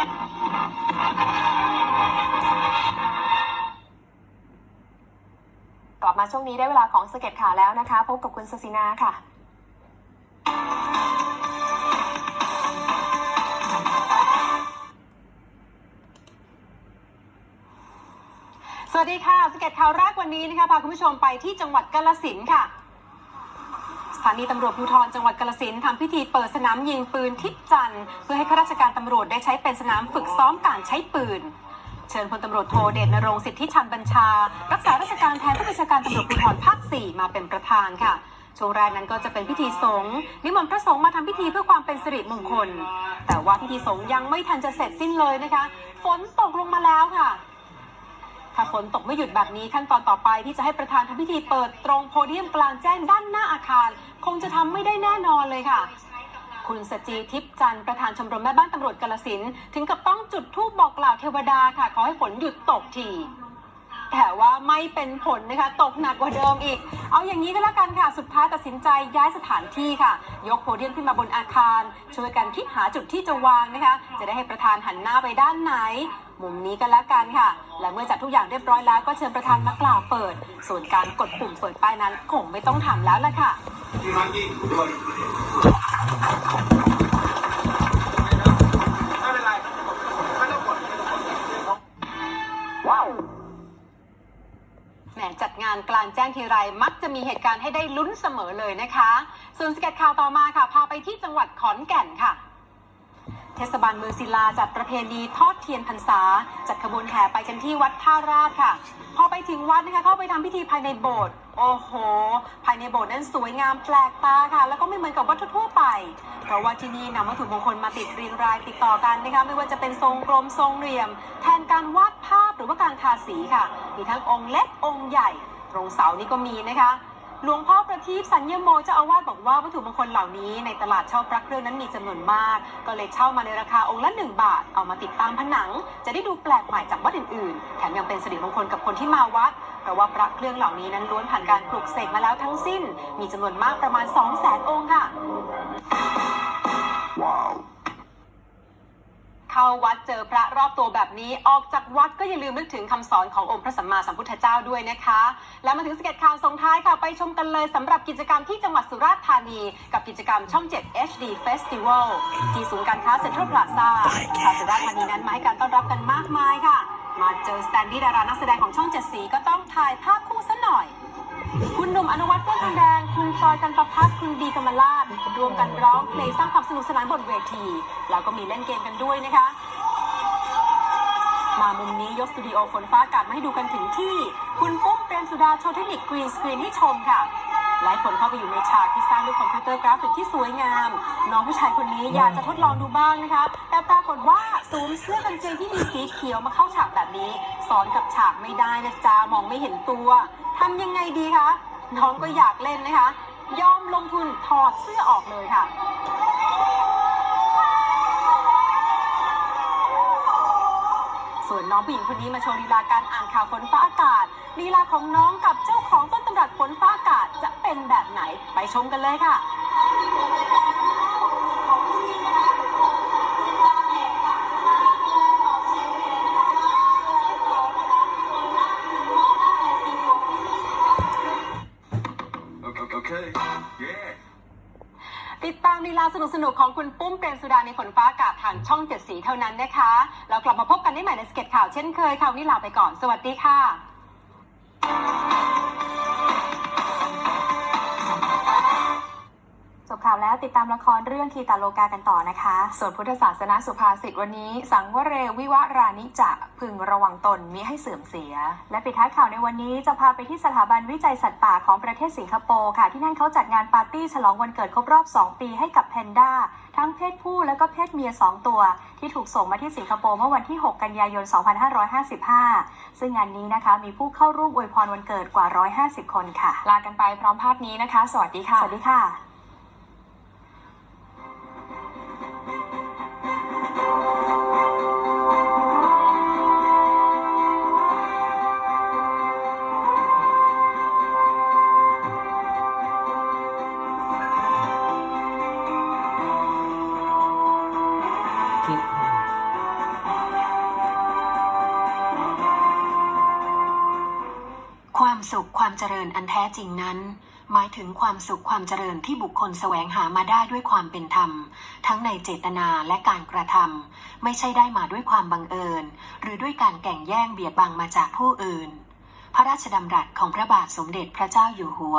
กลับมาช่วงนี้ได้เวลาของสเก็ตข่าวแล้วนะคะ พบกับคุณสศินาค่ะสวัสดีค่ะสเก็ตข่าวแรกวันนี้นะคะพาคุณผู้ชมไปที่จังหวัดกาลสินค่ะ ถานีตำรวจภูธรจังหวัดกาลสินทำพิธีเปิดสนามยิงปืนทิพจันทร์เพื่อให้ข้าราชการตำรวจได้ใช้เป็นสนามฝึกซ้อมการใช้ปืน เชิญพลตำรวจโทเดชนรงค์สิทธิชันบัญชา รักษาราชการแทนผู้บัญชาการตำรวจภูธรภาค 4 มาเป็นประธานค่ะ ช่วงแรกนั้นก็จะเป็นพิธีสงฆ์นิมนต์พระสงฆ์มาทำพิธีเพื่อความเป็นสิริมงคล แต่ว่าพิธีสงฆ์ยังไม่ทันจะเสร็จสิ้นเลยนะคะ ฝนตกลงมาแล้วค่ะ ถ้าฝนตกไม่หยุดแบบนี้ขั้นตอนต่อไปที่จะให้ประธานทำพิธีเปิดตรงโพเดียมกลางแจ้งด้านหน้าอาคาร คงจะทำไม่ได้แน่นอนเลยค่ะ คุณสจีทิพย์จันทร์ประธานชมรมแม่บ้านตำรวจกาลสินถึงกับต้องจุดธูปบอกกล่าวเทวดาค่ะ ขอให้ฝนหยุดตกทีแต่ว่าไม่เป็นผลนะคะ ตกหนักกว่าเดิมอีก เอาอย่างนี้ก็แล้วกันค่ะ สุดท้ายตัดสินใจย้ายสถานที่ค่ะ ยกโพเดียมขึ้นมาบนอาคาร ช่วยกันคิดหาจุดที่จะวางนะคะ จะได้ให้ประธานหันหน้าไปด้านไหน มุมนี้ก็แล้วกันค่ะ และเมื่อจัดทุกอย่างเรียบร้อยแล้วก็เชิญประธานมากล่าวเปิด ส่วนการกดปุ่มเปิดป้ายนั้นคงไม่ต้องทำแล้วล่ะค่ะที่มันยิงด้วยไม่เป็นไรไม่ต้องกดไม่ต้องกดว้าวแหมจัดงานกลางแจ้งทีไรมักจะมีเหตุการณ์ให้ได้ลุ้นเสมอเลยนะคะ ส่วนสเก็ตข่าวต่อมาค่ะ พาไปที่จังหวัดขอนแก่นค่ะ เทศบาลเมืองศิลาจัดประเพณีทอดเทียนพรรษา จัดขบวนแห่ไปกันที่วัดท่าราชค่ะ พอไปถึงวัดนะคะเข้าไปทำพิธีภายในโบสถ์โอ้โห ภายในโบสถ์นั้นสวยงามแปลกตาค่ะ แล้วก็ไม่เหมือนกับวัดทั่วไป เพราะว่าที่นี่นำวัตถุมงคลมาติดเรียงรายติดต่อกันนะคะไม่ว่าจะเป็นทรงกลมทรงเหลี่ยม แทนการวาดภาพหรือว่าการทาสีค่ะมีทั้งองค์เล็กองค์ใหญ่ตรงเสานี่ก็มีนะคะ หลวงพ่อประทีปสัญญโมเจ้าอาวาสบอกว่าวัตถุมงคลเหล่านี้ในตลาดเช่าพระเครื่องนั้นมีจำนวนมาก ก็เลยเช่ามาในราคาองค์ละ 1 บาท เอามาติดตามผนัง จะได้ดูแปลกใหม่จากวัดอื่นๆ แถมยังเป็นสิริมงคลกับคนที่มาวัด เพราะว่าพระเครื่องเหล่านี้นั้นล้วนผ่านการปลุกเสกมาแล้วทั้งสิ้น มีจำนวนมากประมาณ 2 0 0 0 0 0องค์ค่ะ ว้าว เข้าวัดเจอพระรอบตัวแบบนี้ ออกจากวัดก็อย่าลืมนึกถึงคำสอนขององค์พระสัมมาสัมพุทธเจ้าด้วยนะคะ แล้วมาถึงสเก็ตข่าวส่งท้ายค่ะ ไปชมกันเลยสำหรับกิจกรรมที่จังหวัดสุราษฎร์ธานี กับกิจกรรมช่อง 7 HD Festival ที่ศูนย์การค้าเซ็นทรัลพลาซ่าชาวสุราษฎร์ธานีนั้นมาให้การต้อนรับกันมากมายค่ะ มาเจอสแตนดี้ดารานักแสดงของช่องเจ็ดสีก็ต้องถ่ายภาพคู่ซะหน่อย คุณหนุ่มอนุวัฒน์เฟื่องทองแดงคุณ จอยกันประพัฒน์คุณบีกมลาดรวมกันร้องเพลงสร้างความสนุกสนานบนเวที แล้วก็มีเล่นเกมกันด้วยนะคะ มามุมนี้ยกสตูดิโอฝนฟ้าอากาศมาให้ดูกันถึงที่ คุณปุ๊บเปรมสุดาโชว์เทคนิคกรีนสกรีนให้ชมค่ะหลายคนเข้าไปอยู่ในฉากที่สร้างด้วยคอมพิวเตอร์กราฟิกที่สวยงาม น้องผู้ชายคนนี้อยากจะทดลองดูบ้างนะคะ แต่ปรากฏว่าสวมเสื้อกางเกงที่มีสีเขียวมาเข้าฉากแบบนี้ สอนกับฉากไม่ได้นะจ๊ะมองไม่เห็นตัวทำยังไงดีคะ น้องก็อยากเล่นนะคะ ยอมลงทุนถอดเสื้อออกเลยค่ะส่วนน้องผู้หญิงคนนี้มาโชว์ลีลาการอ่านข่าวฝนฟ้าอากาศลีลาของน้องกับเจ้าของต้นตำรับฝนฟ้าอากาศจะเป็นแบบไหนไปชมกันเลยค่ะ เคโอเย้ติดตามลีลาสนุกๆของคุณปุ้มเปรมสุดาในฝนฟ้าอากาศทางช่องเจ็ดสีเท่านั้นนะคะแล้วกลับมาพบกันได้ใหม่ในสเก็ตข่าวเช่นเคยค่ะวันนี้ลาไปก่อน สวัสดีค่ะ จบข่าวแล้วติดตามละครเรื่องคีตาโลกากันต่อนะคะ ส่วนพุทธศาสนาสุภาษิตวันนี้ สังวเรวิวรานิจะพึงระวังตนมิให้เสื่อมเสีย และปิดท้ายข่าวในวันนี้จะพาไปที่สถาบันวิจัยสัตว์ป่าของประเทศสิงคโปร์ค่ะ ที่นั่นเขาจัดงานปาร์ตี้ฉลองวันเกิดครบรอบ 2 ปีให้กับแพนด้าทั้งเพศผู้และก็เพศเมีย 2 ตัว ที่ถูกส่งมาที่สิงคโปร์เมื่อวันที่ 6 กันยายน 2555 ซึ่งงานนี้นะคะมีผู้เข้าร่วมอวยพรวันเกิดกว่า 150 คนค่ะ ลากันไปพร้อมภาพนี้นะคะ สวัสดีค่ะสวัสดีค่ะ ความสุขความเจริญอันแท้จริงนั้น หมายถึงความสุขความเจริญที่บุคคลแสวงหามาได้ด้วยความเป็นธรรม ทั้งในเจตนาและการกระทำไม่ใช่ได้มาด้วยความบังเอิญ หรือด้วยการแก่งแย่งเบียดบังมาจากผู้อื่น พระราชดำรัสของพระบาทสมเด็จพระเจ้าอยู่หัว